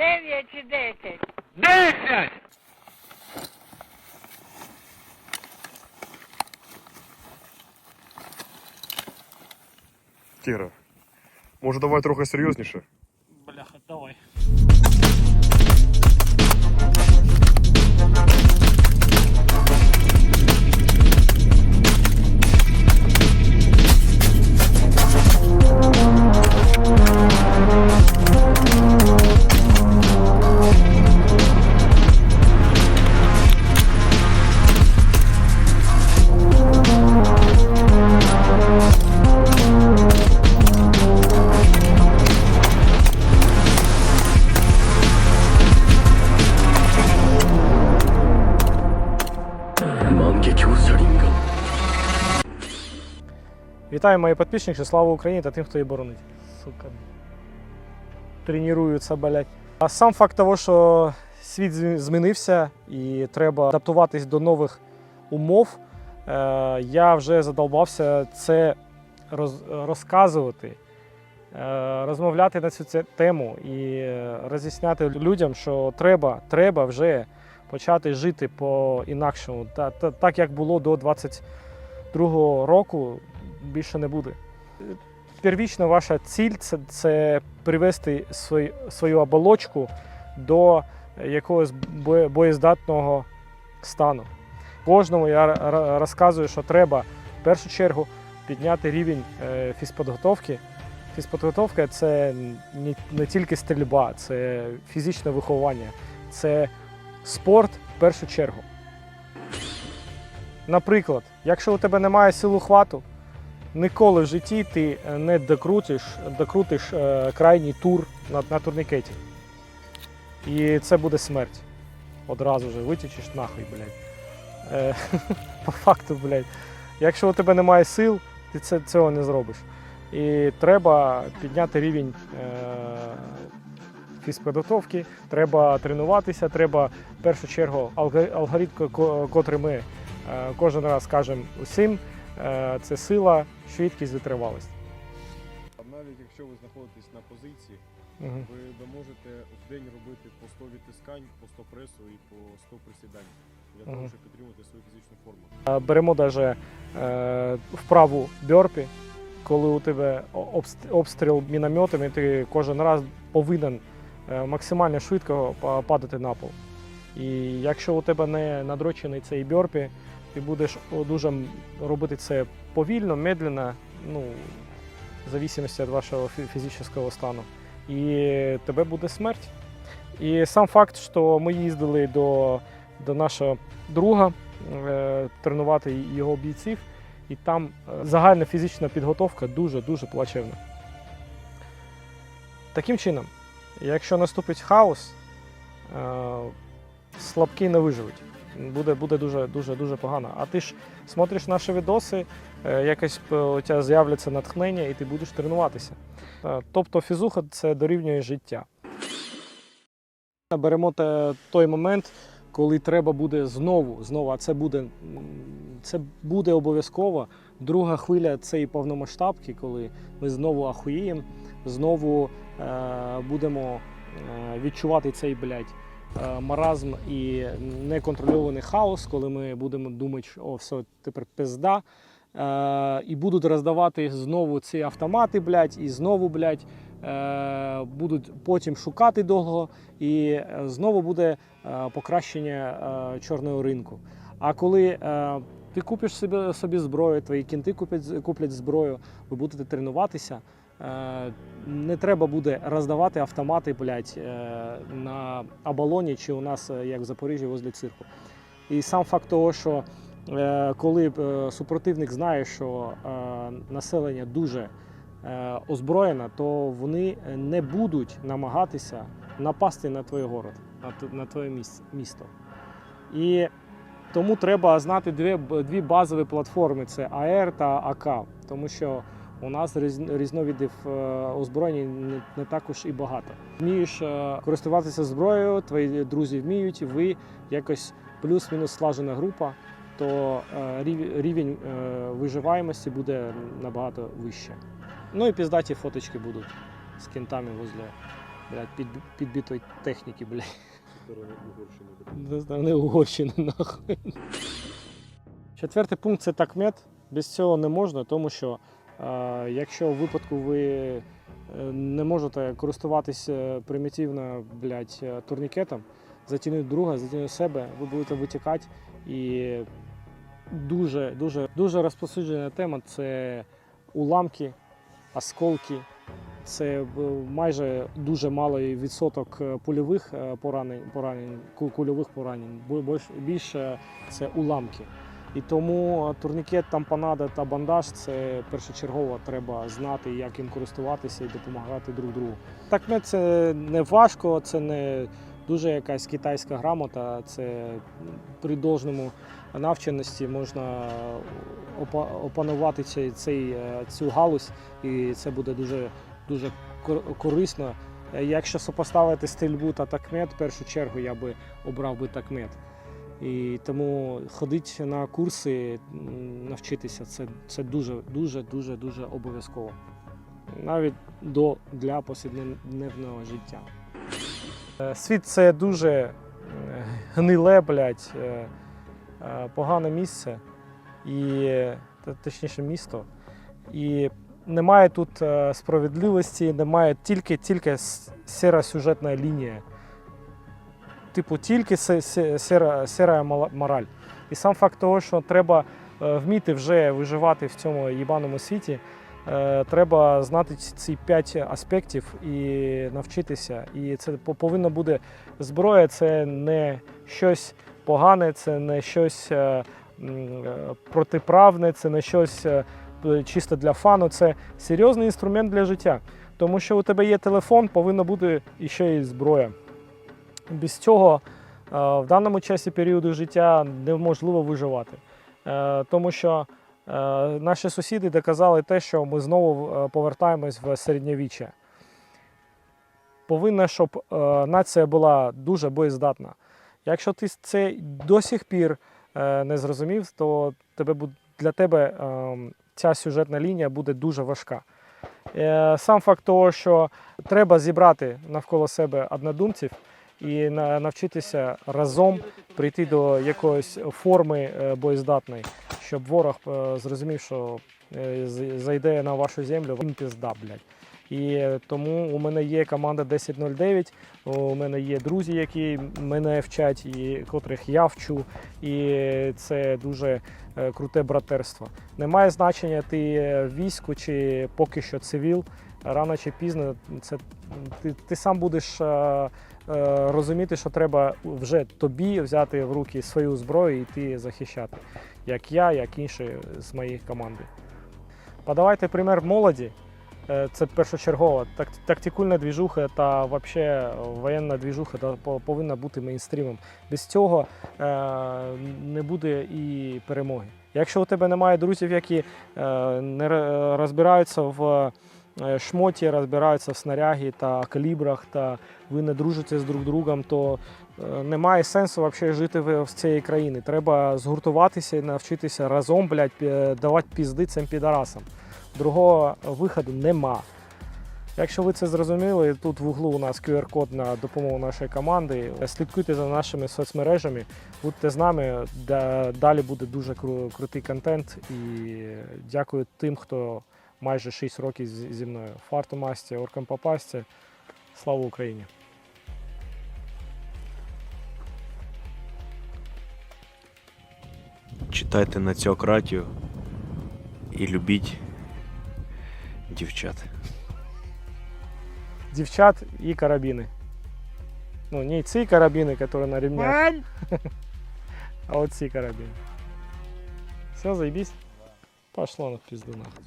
Дев'ять чи десять? Десять! Тігра. Може давай трохи серйозніше? Бляха, давай. Вітаю мої підписники, слава Україні та тим, хто її боронить. Сука. Тренуються, блядь. А сам факт того, що світ змінився і треба адаптуватись до нових умов, е, я вже задовбався це роз- розказувати, е, розмовляти на цю тему і е, роз'ясняти людям, що треба, треба вже почати жити по-інакшому. Та, та, так як було до 22-го року, більше не буде. Первічна ваша ціль це, це привести свою, свою оболочку до якогось боєздатного стану. Кожному я розказую, що треба в першу чергу підняти рівень е, фізподготовки. Фізподготовка це не тільки стрільба, це фізичне виховання, це спорт в першу чергу. Наприклад, якщо у тебе немає силу хвату, ніколи в житті ти е, не докрутиш, докрутиш е, крайній тур на, на турнікеті. І це буде смерть. Одразу же витічеш нахуй, блядь. Е, по факту, блядь. Якщо у тебе немає сил, ти це, цього не зробиш. І треба підняти рівень е, фізподготовки, треба тренуватися, треба в першу чергу алгоритм, котрий ми кожен раз кажемо усім, це сила, швидкість, витривалість. Навіть якщо ви знаходитесь на позиції, ви, можете в день робити по 100 відтискань, по 100 пресу і по 100 присідань для того, щоб підтримувати свою фізичну форму. Е, Беремо даже е, вправу бьорпі, коли у тебе обстріл мінометом, і ти кожен раз повинен е, максимально швидко падати на пол. І якщо у тебе не надрочений цей бьорпі, ти будеш дуже робити це повільно, медленно, ну, в зависимості від вашого фізичного стану. І тебе буде смерть. І сам факт, що ми їздили до, до нашого друга е, тренувати його бійців, і там е, загальна фізична підготовка дуже-дуже плачевна. Таким чином, якщо наступить хаос, е, слабкі не виживуть. Буде, буде дуже, дуже, дуже погано. А ти ж смотриш наші відоси, е, якось е, у тебе з'являться натхнення, і ти будеш тренуватися. Е, Тобто фізуха це дорівнює життя. Беремо той момент, коли треба буде знову, знову, а це буде, це буде обов'язково. Друга хвиля цієї повномасштабки, коли ми знову ахуєємо, знову е, будемо відчувати цей блядь, маразм і неконтрольований хаос, коли ми будемо думати, що о, все, тепер пизда. Е, і будуть роздавати знову ці автомати, блядь, і знову, блядь, е, будуть потім шукати довго, і е, знову буде е, покращення е, чорного ринку. А коли е, ти купиш собі, собі зброю, твої кінти куплять, куплять зброю, ви будете тренуватися. Е, Не треба буде роздавати автомати блядь, е, на оболоні чи у нас, е, як в Запоріжжі, возле цирку. І сам факт того, що коли супротивник знає, що населення дуже е, озброєно, то вони не будуть намагатися напасти на твій город, на, твоє місто. І тому треба знати дві, дві базові платформи: це АР та АК, тому що у нас різновидів е, озброєння не, також і багато. Вмієш е, користуватися зброєю, твої друзі вміють, ви якось плюс-мінус слажена група, то е, рівень виживаємості буде набагато вище. Ну і піздаті фоточки будуть з кінтами возле блядь, під, підбитої техніки, блядь. Не знаю, нахуй. Четвертий пункт це такмет. Без цього не можна, тому що якщо у випадку ви е, не можете користуватися примітивно блядь, е, турнікетом, затягнути друга, затягнути себе, ви будете витікати. І дуже, дуже, дуже розповсюджена тема це уламки, осколки. Це е, майже дуже малий відсоток польових поранень, поранень кульових поранень. Більше це уламки. І тому турнікет, тампонада та бандаж це першочергово треба знати, як їм користуватися і допомагати друг другу. Так ми це не важко, це не дуже якась китайська грамота. Це при должному навченості можна опанувати цей, цей, е, цю галузь, і це буде дуже, дуже корисно. Е, Якщо сопоставити стрільбу та такмет, в першу чергу я би обрав би такмет. І тому ходити на курси, навчитися це, це дуже, дуже, дуже, дуже обов'язково. Навіть до, для повсякденного життя. Е, Світ це дуже е, гниле, блядь, е, погане місце, і, точніше місто. І немає тут справедливості, немає тільки, тільки сіра сюжетна лінія. Типу, тільки сіра, сіра мораль. І сам факт того, що треба е, вміти вже виживати в цьому їбаному світі, е, треба знати ці- п'ять аспектів і навчитися. І це по- повинна бути зброя, це не щось погане, це не щось е, протиправне, це не щось чисто для фану. Це серйозний інструмент для життя. Тому що у тебе є телефон, повинна бути іще і зброя. Без цього е, в даному часі періоду життя неможливо виживати. Е, Тому що е, наші сусіди доказали те, що ми знову повертаємось в середньовіччя. Повинна, щоб нація була дуже боєздатна. Якщо ти це до сих пір не зрозумів, то тебе для тебе е, ця сюжетна лінія буде дуже важка. Сам факт того, що треба зібрати навколо себе однодумців і навчитися разом прийти до якоїсь форми е, боєздатної, щоб ворог е, зрозумів, що е, зайде на вашу землю, він пізда, блядь. І тому у мене є команда 1009, у мене є друзі, які мене вчать, і котрих я вчу. І це дуже круте братерство. Немає значення, ти війську чи поки що цивіл. Рано чи пізно це ти, ти сам будеш е, е, розуміти, що треба вже тобі взяти в руки свою зброю і йти захищати, як я, як інші з моєї команди. Подавайте пример молоді. Е, Це першочергово. Тактикульна двіжуха та вообще воєнна двіжуха повинна бути мейнстрімом. Без цього е, не буде і перемоги. Якщо у тебе немає друзів, які е, не розбираються в е, шмоті, розбираються в снарягі та калібрах, та ви не дружите з друг другом, то е, немає сенсу взагалі жити в, цій країні. Треба згуртуватися і навчитися разом, блядь, давати пізди цим підарасам. Другого виходу нема. Якщо ви це зрозуміли, тут в углу у нас QR-код на допомогу нашої команди. Слідкуйте за нашими соцмережами, будьте з нами. Да- Далі буде дуже крутий контент. І дякую тим, хто майже 6 років з- зі мною. Фарту масті, оркам попасті. Слава Україні! Читайте націократію і любіть дівчат. Дівчат і карабіни. Ну, не ці карабіни, які на ремнях, а от ці карабіни. Все, заебись. Пошло на пизду нахуй.